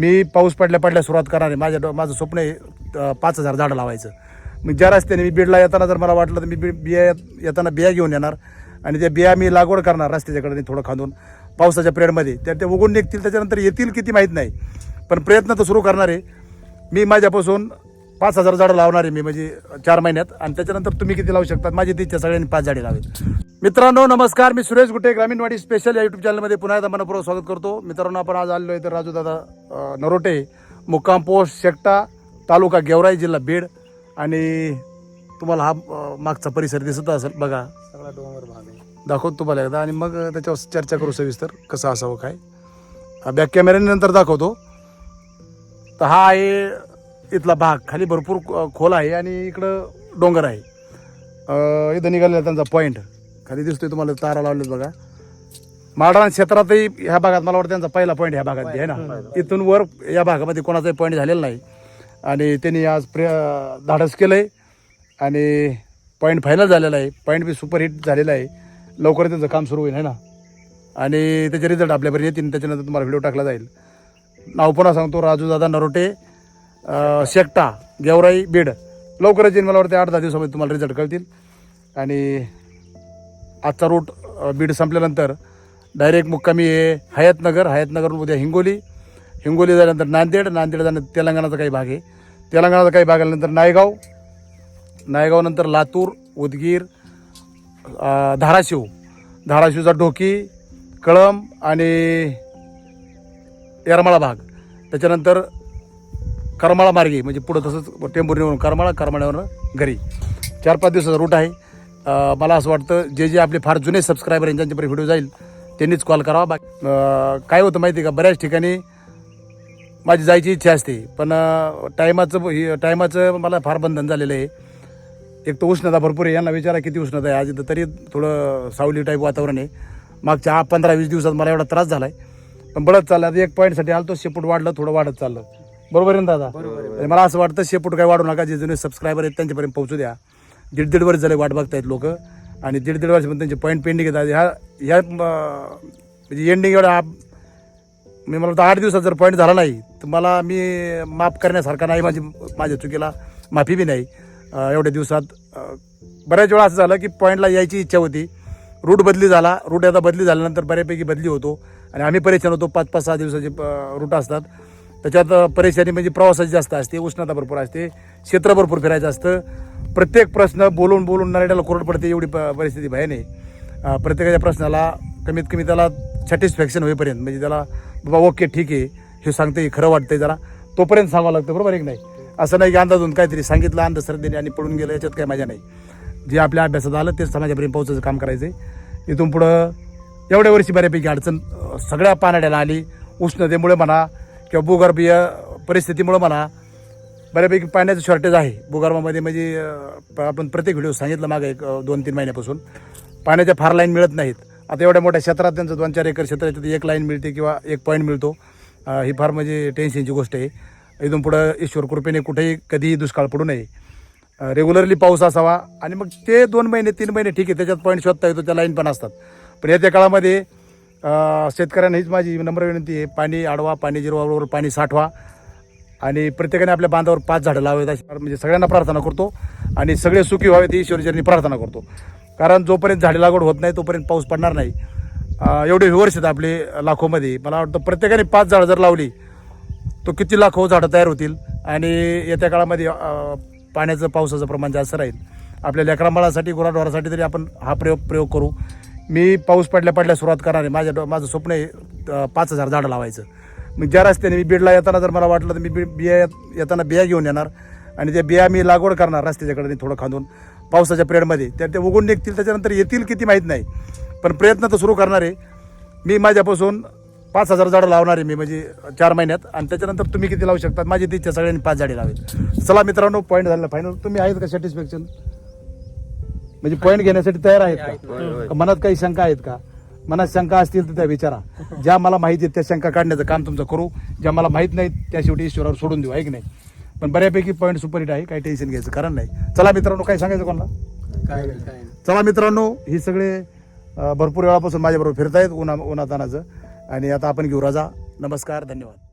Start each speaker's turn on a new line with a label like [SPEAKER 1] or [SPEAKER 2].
[SPEAKER 1] मी पाऊस पडल्या पडल्या सुरुवात करणार आहे. माझ्या माझं स्वप्न आहे पाच हजार झाडं लावायचं. मग ज्या रस्त्याने मी बीडला येताना जर मला वाटलं तर मी बी- बिया येताना बिया घेऊन येणार. आणि त्या बिया मी लागवड करणार रस्त्याच्याकडे थोडं खांदून. पावसाच्या पिरियडमध्ये. त्या ते उगून निघतील त्याच्यानंतर येतील किती माहीत नाही. पण प्रयत्न तर सुरू करणार आहे. मी माझ्यापासून पाच हजार झाडं लावणार आहे मी म्हणजे चार महिन्यात. आणि त्याच्यानंतर तुम्ही किती लावू शकतात माझी ती इच्छा सगळ्यांनी पाच झाडे लावेल मित्रांनो नमस्कार. मी सुरेश गुटे ग्रामीणवाडी स्पेशल या युट्यूब चॅनलमध्ये पुन्हा एकदा मनपूर्वक स्वागत करतो. मित्रांनो आपण आज आलेलो आहे तर राजू दादा अं, नरोटे मुक्काम पोस्ट शेकटा तालुका गेवराई जिल्हा बीड. आणि तुम्हाला हा मागचा परिसर दिसत असेल बघा.
[SPEAKER 2] सगळा डोंगर भाग आहे.
[SPEAKER 1] दाखवतो तुम्हाला एकदा. आणि मग त्याच्यावर चर्चा करू सविस्तर कसं असावं काय. बॅक कॅमेऱ्याने नंतर दाखवतो. तर हा आहे इथला भाग. खाली भरपूर खोल आहे आणि इकडं डोंगर आहे. इथं निघालेला त्यांचा पॉईंट खाली दिसतोय तुम्हाला तारा लावलेत बघा. माळरान क्षेत्रातही ह्या भागात मला वाटतं त्यांचा पहिला पॉईंट ह्या भागात आहे ना. इथून वर या भागामध्ये कोणाचाही पॉईंट झालेला नाही. आणि त्यांनी आज प्रे धाडस केलं आहे आणि पॉईंट फायनल झालेला आहे. पॉईंट बी सुपरहिट झालेला आहे. लवकर त्यांचं काम सुरू होईल है ना? आणि त्याचे रिझल्ट आपल्यापर्यंत येतील. त्याच्यानंतर तुम्हाला व्हिडिओ टाकला जाईल. नाव पुन्हा सांगतो. राजू दादा नरोटे. अं, शेकटा गेवराई बीड. लवकरच येईल मला वाटते आठ दहा दिवसामध्ये तुम्हाला रिझल्ट कळतील. आणि आजचा रूट बीड संपल्यानंतर डायरेक्ट मुक्कामी आहे हयातनगर हयातनगरहून उद्या हिंगोली. हिंगोली झाल्यानंतर नांदेड नांदेड जाणं तेलंगणाचा काही भाग आहे. तेलंगणाचा काही भाग आल्यानंतर नायगाव. नायगावनंतर लातूर उदगीर धाराशिव. धाराशिवचा ढोकी कळंब आणि येरमाळा भाग. त्याच्यानंतर करमाळा मार्गे म्हणजे पुढं तसंच टेंभुर्णीवरून करमाळा करमाळ्यावरून घरी. चार पाच दिवसाचा रूट आहे. मला असं वाटतं जे जे आपले फार जुने सबस्क्रायबर आहेत ज्यांच्यापर्यंत व्हिडिओ जाईल त्यांनीच कॉल करावा. बाकी काय होतं माहिती आहे का? बऱ्याच ठिकाणी माझी जायची इच्छा असते. पण टायमाचं हे टायमाचं मला फार बंधन झालेलं आहे. एक तर उष्णता भरपूर आहे. यांना विचारा किती उष्णता आहे. आज तरी थोडं सावली टाईप वातावरण आहे. मागच्या पंधरा वीस दिवसात मला एवढा त्रास झाला आहे पण बळत चालला आता एक पॉईंटसाठी आलो तो शेपूट वाढलं थोडं वाढत चाललं. बरोबर आहे ना दादा? आणि मला असं वाटतं शेपूट काय वाढू नका जे जुने सबस्क्रायबर आहेत त्यांच्यापर्यंत पोहोचू द्या. दीड दीड वर्ष झाले वाट बघतायत लोक. आणि दीड दीड वर्ष पण त्यांचे पॉईंट पेंडिंग येतात ह्या ह्या म्हणजे एंडिंग एवढा मी मला वाटतं आठ दिवसात जर पॉईंट झाला नाही तर मला मी माफ करण्यासारखा नाही माझी माझ्या चुकीला. माफी बी नाही. एवढ्या दिवसात बऱ्याच वेळा असं झालं की पॉईंटला यायची इच्छा होती. रूट बदली झाला. रूट आता बदली झाल्यानंतर बऱ्यापैकी बदली होतो. आणि आम्ही परेशान होतो. पाच पाच सहा दिवसाचे रूट असतात. त्याच्यात परेशानी म्हणजे प्रवासाची जास्त असते उष्णता भरपूर असते क्षेत्र भरपूर फिरायचं असतं. प्रत्येक प्रश्न बोलून बोलून नरेड्याला कोरड पडते एवढी प- परिस्थिती भयाने. प्रत्येकाच्या प्रश्नाला कमीत कमी त्याला सॅटिस्फॅक्शन होईपर्यंत म्हणजे त्याला बाबा ओके ठीक आहे हे सांगते खरं वाटतंय जरा. तोपर्यंत सांगावं लागतं बरोबर आहे की नाही? असं नाही की अंदाजून काहीतरी सांगितलं अंधश्रद्धेने आणि पडून गेलं याच्यात काही मजा नाही. जे आपल्या अभ्यासात आलं तेच समाजापर्यंत पोहोचायचं काम करायचं आहे इथून पुढं एवढ्या वर्षी बऱ्यापैकी अडचण सगळ्या पानाड्याला आली. उष्णतेमुळे म्हणा किंवा भूगर्भीय परिस्थितीमुळं म्हणा बऱ्यापैकी पाण्याचं शॉर्टेज आहे. भूगर्भामध्ये म्हणजे आपण प्रत्येक व्हिडिओ सांगितलं मागे एक दोन तीन महिन्यापासून. पाण्याच्या फार लाईन मिळत नाहीत. आता एवढ्या मोठ्या क्षेत्रात त्यांचं दोन चार एकर क्षेत्र आहे एक लाईन मिळते किंवा एक पॉईंट मिळतो. ही फार म्हणजे टेन्शनची गोष्ट आहे. इथून पुढं ईश्वर कृपेने कुठेही कधीही दुष्काळ पडू नये. रेग्युलरली पाऊस असावा. आणि मग ते दोन महिने तीन महिने ठीक आहे त्याच्यात पॉईंट शोधता येतो त्या लाईन पण असतात. पण येत्या काळामध्ये शेतकऱ्यांना हीच माझी नम्र विनंती आहे. पाणी आडवा पाणी जिरवाबरोबर पाणी साठवा. आणि प्रत्येकाने आपल्या बांधावर पाच झाडं लावावेत अशी म्हणजे सगळ्यांना प्रार्थना करतो. आणि सगळे सुखी व्हावेत ही ईश्वरचरणी प्रार्थना करतो. कारण जोपर्यंत झाडे लागवड होत नाही तोपर्यंत पाऊस पडणार नाही. एवढे व्ह्युअर्स आहेत आपले लाखोमध्ये. मला वाटतं प्रत्येकाने पाच झाडं जर लावली तो किती लाखो झाडं तयार होतील. आणि येत्या काळामध्ये पाण्याचं पावसाचं प्रमाण जास्त राहील. आपल्या लेकरांबाळासाठी गुराढोरासाठी तरी आपण हा प्रयोग प्रयोग करू. मी पाऊस पडल्या पडल्या सुरुवात करणार आहे. माझ्या डो- माझं स्वप्न आहे पाच हजार झाडं लावायचं. मग ज्या रस्त्याने मी बीडला येताना जर मला वाटलं तर मी बी- बिया येताना बिया घेऊन येणार. आणि त्या बिया मी लागवड करणार रस्त्याच्याकडे थोडं खांदून. पावसाच्या पिरियडमध्ये. त्या ते उगून निघतील त्याच्यानंतर येतील किती माहीत नाही. पण प्रयत्न तर सुरू करणार आहे. मी माझ्यापासून पाच हजार झाडं लावणार आहे मी म्हणजे चार महिन्यात. आणि त्याच्यानंतर तुम्ही किती लावू शकतात माझी इच्छा सगळ्यांनी पाच झाडे लावेल चला मित्रांनो पॉईंट झालेला फायनल तुम्ही आहेत का सॅटिस्फॅक्शन म्हणजे पॉईंट घेण्यासाठी तयार आहेत का? मनात काही शंका आहेत का? मनात शंका असतील तर त्या विचारा. ज्या मला माहिती आहेत त्या शंका काढण्याचं काम तुमचं करू. ज्या मला माहीत नाहीत त्या शेवटी ईश्वरावर सोडून देऊ आहे की नाही? पण बऱ्यापैकी पॉईंट सुपरहिट आहे काही टेन्शन घ्यायचं कारण नाही. चला मित्रांनो काय सांगायचं कोणाला? चला मित्रांनो ही सगळे भरपूर वेळापासून माझ्याबरोबर फिरतायत उन्हा उन्हातानाचं आणि आता आपण घेऊ रजा. नमस्कार धन्यवाद.